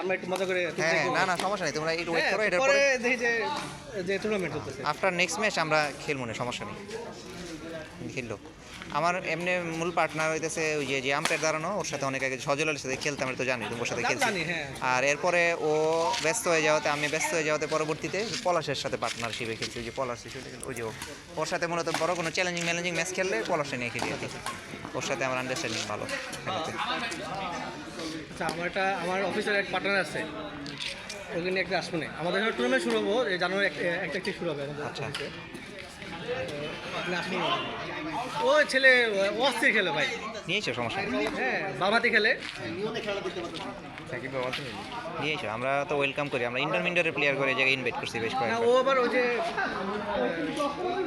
আমরা একটু মজা করে হ্যাঁ হ্যাঁ, না না সমস্যা নেই তোমরা একটু ওয়েট করো এটার পরে পরে দেখি যে যে টুর্নামেন্ট চলতেছে আফটার নেক্সট ম্যাচ আমরা খেলব না সমস্যা নেই। খেললো। আমার এমনি মূল পার্টনার হইতেছে ওই যে যে আম্পায়ার দাঁড়ানো ওর সাথে অনেক আগে সজলের সাথে খেলতাম তো জানি তুমি ওর সাথে খেলছি। হ্যাঁ। আর এরপরে ও ব্যস্ত হয়ে যাওয়াতে আমি ব্যস্ত হয়ে যাওয়াতে পরবর্তীতে পলাশের সাথে পার্টনারশিপে খেলছি ওই যে পলাশ ওই যে। ওর সাথে মূলত বড় কোনো চ্যালেঞ্জিং ম্যালেঞ্জিং ম্যাচ খেললে পলাশে নিয়ে খেলি ওর সাথে আমার আন্ডারস্ট্যান্ডিং ভালো। খেলাতে আচ্ছা আমার একটা আমার অফিসের এক পার্টনার আছে। ওকে নিয়ে একটা আসব না আমাদের এখানে টুর্নামেন্ট শুরু হব জানুয়ারি একটা একটা শুরু হবে আমাদের আচ্ছা। ও ছেলে অস্থির খেলে ভাই। নিয়েছো সমস্যা হ্যাঁ বাবাতে খেলে। নিয়েছো আমরা তো ওয়েলকাম করি। আমরা ইন্টারমিডিয়েটের প্লেয়ার করে জায়গায় ইনভাইট করছি বেশ না কয়েকবার। ও আবার ওই যে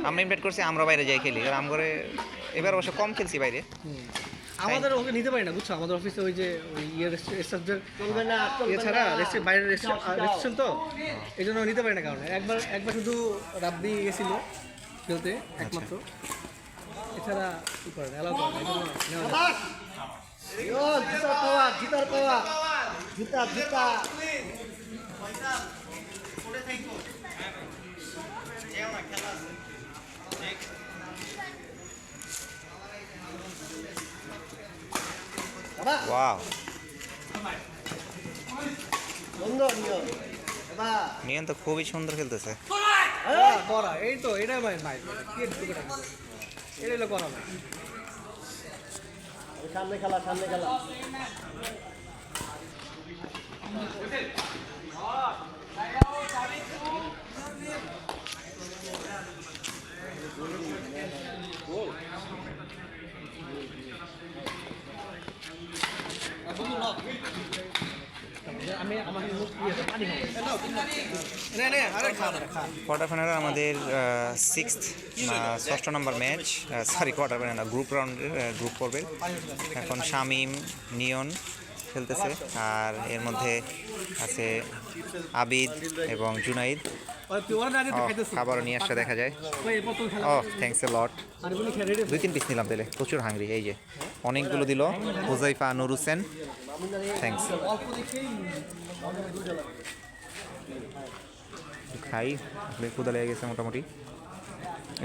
আমরা ইনভাইট করছি আমরা বাইরে যাই খেলি। আর আমগরে এবার অবশ্য কম খেলছি বাইরে। আমাদের ওকে নিতে পারি না বুঝছ? আমাদের অফিসে ওই যে ওই ইয়ে রেস্টুরেন্টের এছাড়া বাইরের রেস্টুরেন্ট তো? এই জন্য নিতে পারি না কারণে। একবার একবার শুধু রাব্বি গেছিল খেলতে একমাত্র। এছাড়া কি করে না, এই জন্য নেওয়া যায়। না। জিতার পাওয়া জিতার পাওয়া। জিতা জিতা। বাবা নিয়ম বাবা নিয়ন তো খুবই সুন্দর খেলতেছে। হ্যাঁ, করা এই তো মাই মাই কি এটা হলো করা সামনে খেলা সামনে খেলা আমি আমার মুখ ইয়ে পানি খাব নে নে আরে খা না, খা কোয়ার্টার ফাইনালে আমাদের সিক্স ষষ্ঠ নম্বর match sorry quarter final group রাউন্ডের গ্রুপ পর্বের এখন শামিম, নিয়ন খেলতেছে, আর এর মধ্যে আছে আবিদ এবং জুনাইদ। খাবারও নিয়ে আসতে দেখা যায়। ও থ্যাংকস এ লট দুই তিন পিস নিলাম তাহলে। প্রচুর হাঙ্গরি এই যে। অনেকগুলো দিল হুজাইফা নুর হোসেন। থ্যাংকস খাই ক্ষুদা লেগে গেছে মোটামুটি।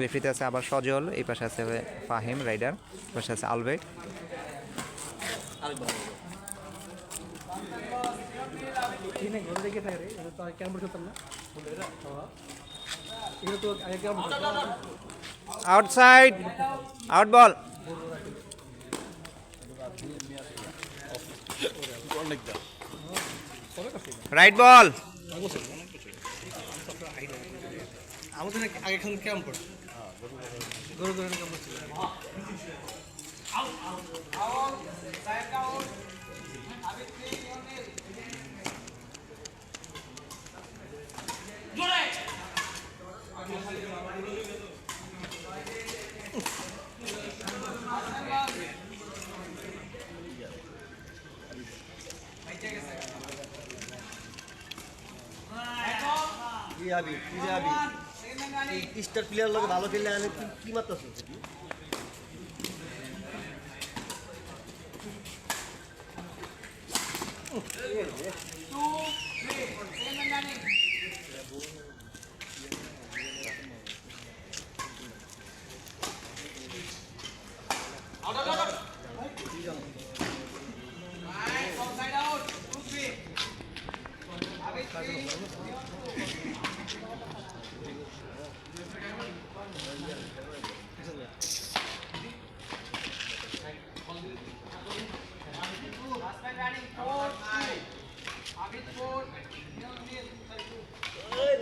রেফ্রিতে আছে আবার সজল এই পাশে আছে ফাহিম রাইডার পাশে আছে আলবেট ঘরে দেখে থাকে রে এটা তো ক্যারাম বোর্ড খেলতাম না এটা তো আগে carrom board outside out ball right ball আমাদের আগে খেলতাম ক্যারাম বোর্ড গরু গরু ক্যারাম বোর্ড ছিল কি যাবি তুই যাবি? স্টার প্লেয়ার লোক ভালো খেললে আমি কি মাত্র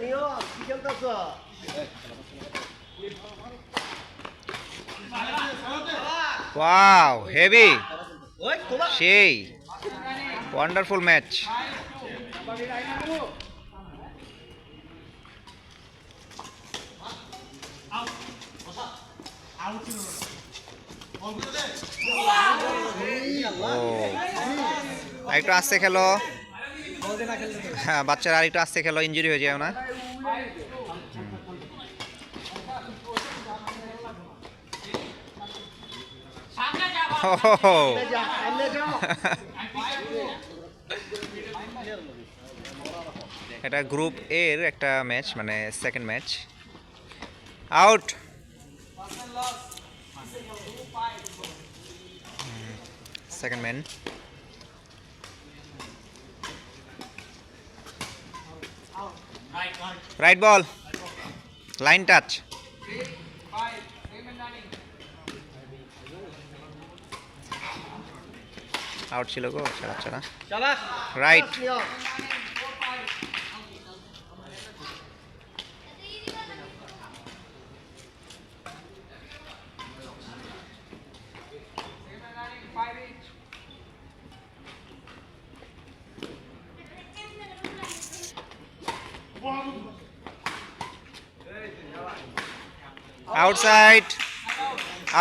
নিয়ম কি খেলতেছ ওয়াও হেভি সেই ওয়ান্ডারফুল ম্যাচ ও একটু আস্তে খেলো। হ্যাঁ বাচ্চারা আরেকটু আস্তে খেলো ইঞ্জুরি হয়ে যায় না। এটা গ্রুপ এর একটা ম্যাচ মানে second match out second man right ball line touch out ছিল গো ছাড়া ছাড়া। রাইট আউটসাইড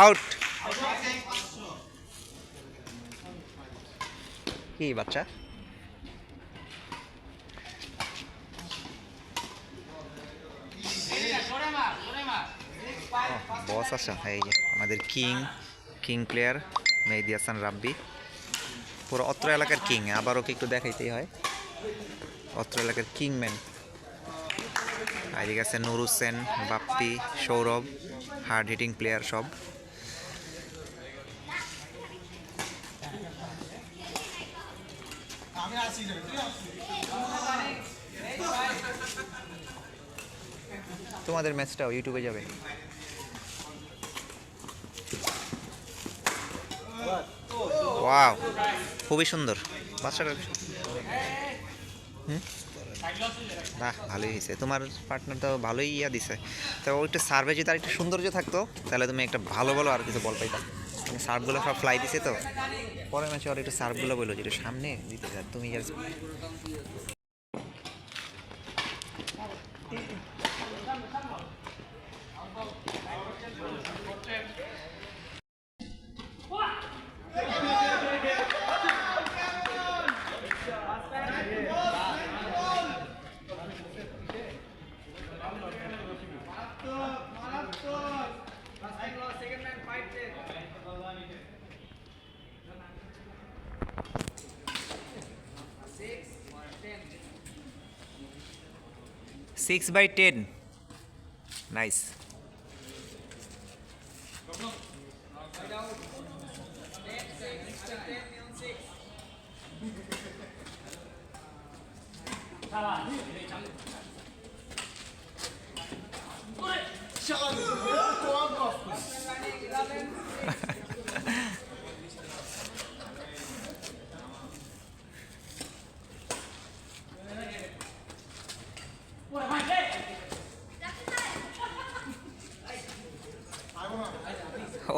আউট কি বাচ্চা? বস আসা এই যে আমাদের king king player Mehedi Hasan Rabbi. পুরো অত্র এলাকার কিং আবার ওকে একটু দেখাইতেই হয়? অত্র এলাকার কিং ম্যান এদিকে আছে Nur Hossain, Bappi, Sourav hard hitting player সব। তোমাদের ম্যাচটাও ইউটিউবে যাবে। ওয়াও খুবই সুন্দর। বাচ্চাটা হুম? বাহ, ভালোই হয়েছে। তোমার পার্টনার তো ভালোই ইয়া দিছে। তো ওইটা সার্ভে যদি আর একটু সৌন্দর্য থাকতো, তাহলে তুমি একটা ভালো ভালো আর কিছু বল পাইতাম মানে সার্ভগুলো সব ফ্লাই দিছে তো। পরে ম্যাচে আর একটু সার্ভগুলো বলল যেটা সামনে দিতে তুমি আর সিক্স বাই টেন নাইস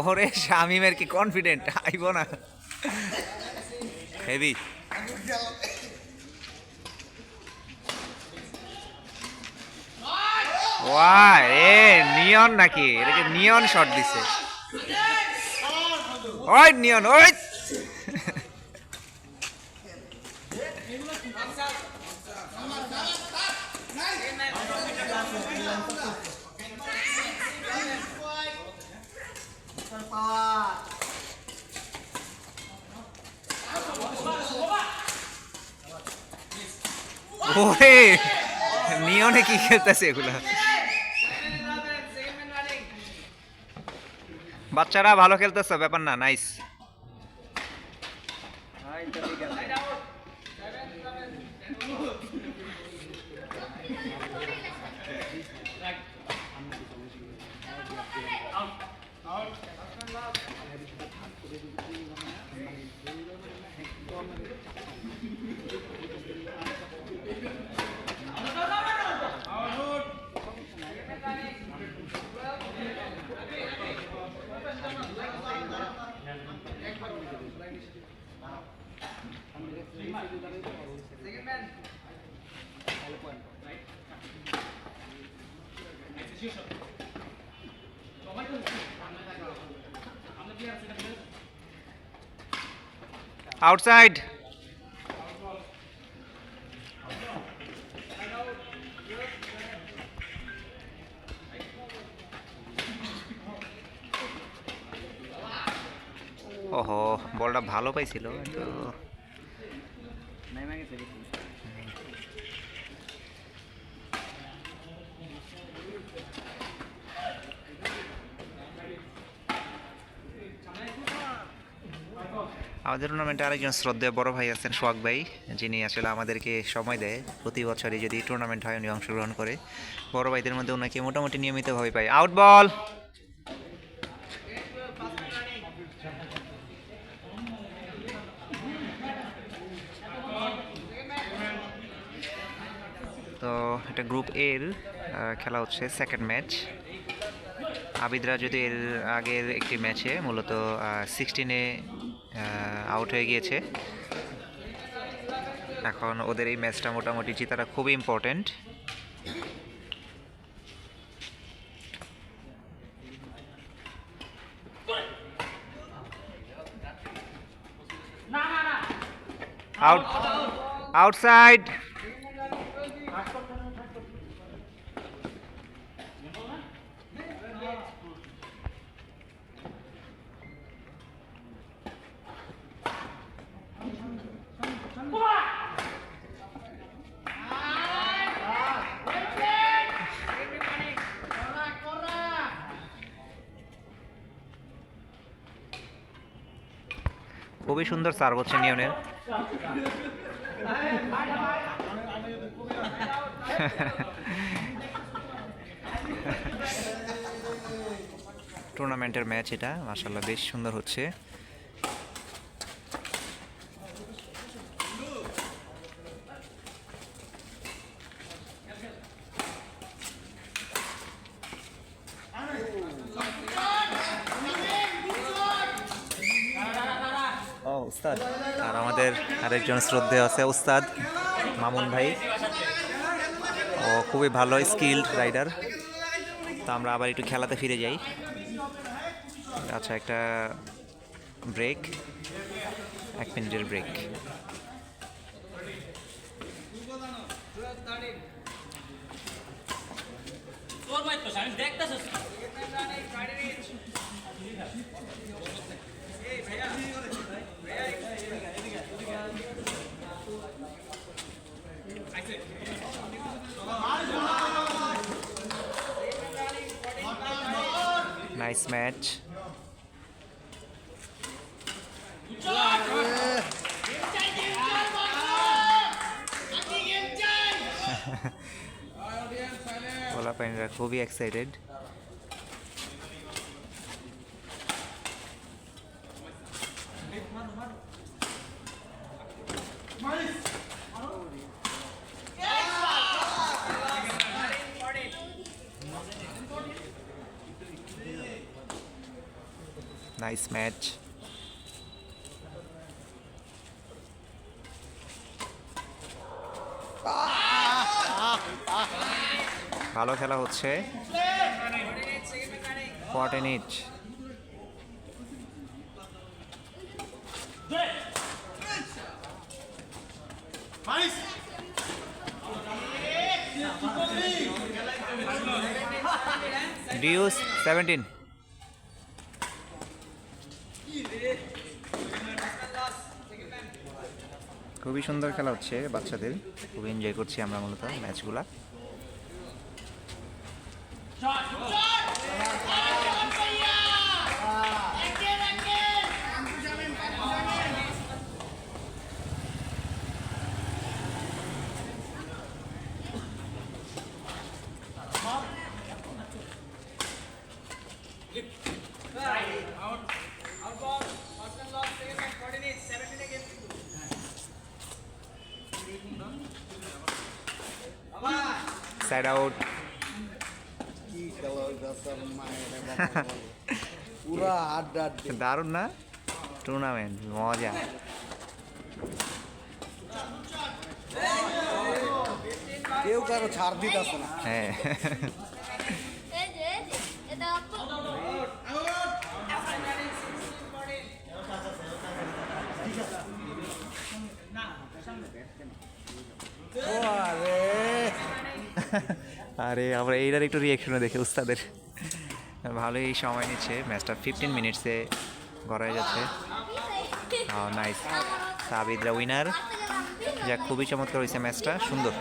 ওরে শামিমের কি কনফিডেন্ট আইব না। হেভি ওয়াই এ, নিয়ন নাকি? এটাকে নিয়ন শট দিছে। ওই, নিয়ন, ওই ওরে নিয়নে কি খেলতেছে এগুলা বাচ্চারা ভালো খেলতেছে ব্যাপার না নাইস আউটসাইড ওহো বলটা ভালো পাইছিল কিন্তু আমাদের টুর্নামেন্টে আরেকজন শ্রদ্ধেয় বড় ভাই আছেন সোহাগ ভাই, যিনি আসলে আমাদেরকে সময় দেয়। প্রতি বছরই যদি টুর্নামেন্ট হয়, উনি অংশগ্রহণ করে। বড় ভাইদের মধ্যে ওনাকে মোটামুটি নিয়মিতভাবে পাই। আউট বল তো এটা গ্রুপ এর খেলা হচ্ছে সেকেন্ড ম্যাচ আবিদরা যদি এর আগের একটি ম্যাচে মূলত সিক্সটিনে আউট হয়ে গিয়েছে, এখন ওদের এই ম্যাচটা মোটামুটি জেতাটা খুবই ইম্পর্ট্যান্ট আউট আউটসাইড খুবই সুন্দর সার হচ্ছে নিয়নের। টুর্নামেন্টের ম্যাচ এটা মাসাল্লাহ বেশ সুন্দর হচ্ছে ও উস্তাদ। আর আমাদের আরেকজন শ্রদ্ধেয় আছে উস্তাদ মামুন ভাই। ও খুবই ভালো স্কিল্ড রাইডার তো আমরা আবার একটু খেলাতে ফিরে যাই। আচ্ছা একটা ব্রেক এক মিনিটের ব্রেক নাইস ম্যাচ পোলা পাইনরা খুবই এক্সাইটেড নাইস ম্যাচ ভালো খেলা হচ্ছে। ফর্টেন ইচ ডিউস সেভেন্টিন খুবই সুন্দর খেলা হচ্ছে বাচ্চাদের। খুবই এনজয় করছি আমরা মূলত ম্যাচগুলা। সাইড আউট কি খেলা হইতাছে মায়ের বাবা বলে। পুরা আড্ডা আড্ডি দারুণ না? টুর্নামেন্ট মজা। কেউ কারও ছাড় দিতেছে না। হ্যাঁ এই যে এই যে এটা আপু ও আরে। আমরা এইটার একটু রিয়েকশনে দেখে উস্তাদের। ভালোই সময় নিচ্ছে। ম্যাচটা ফিফটিন মিনিটসে গড়ায় যাচ্ছে। নাইস সাবিদরা উইনার যা খুবই চমৎকার হয়েছে ম্যাচটা সুন্দর।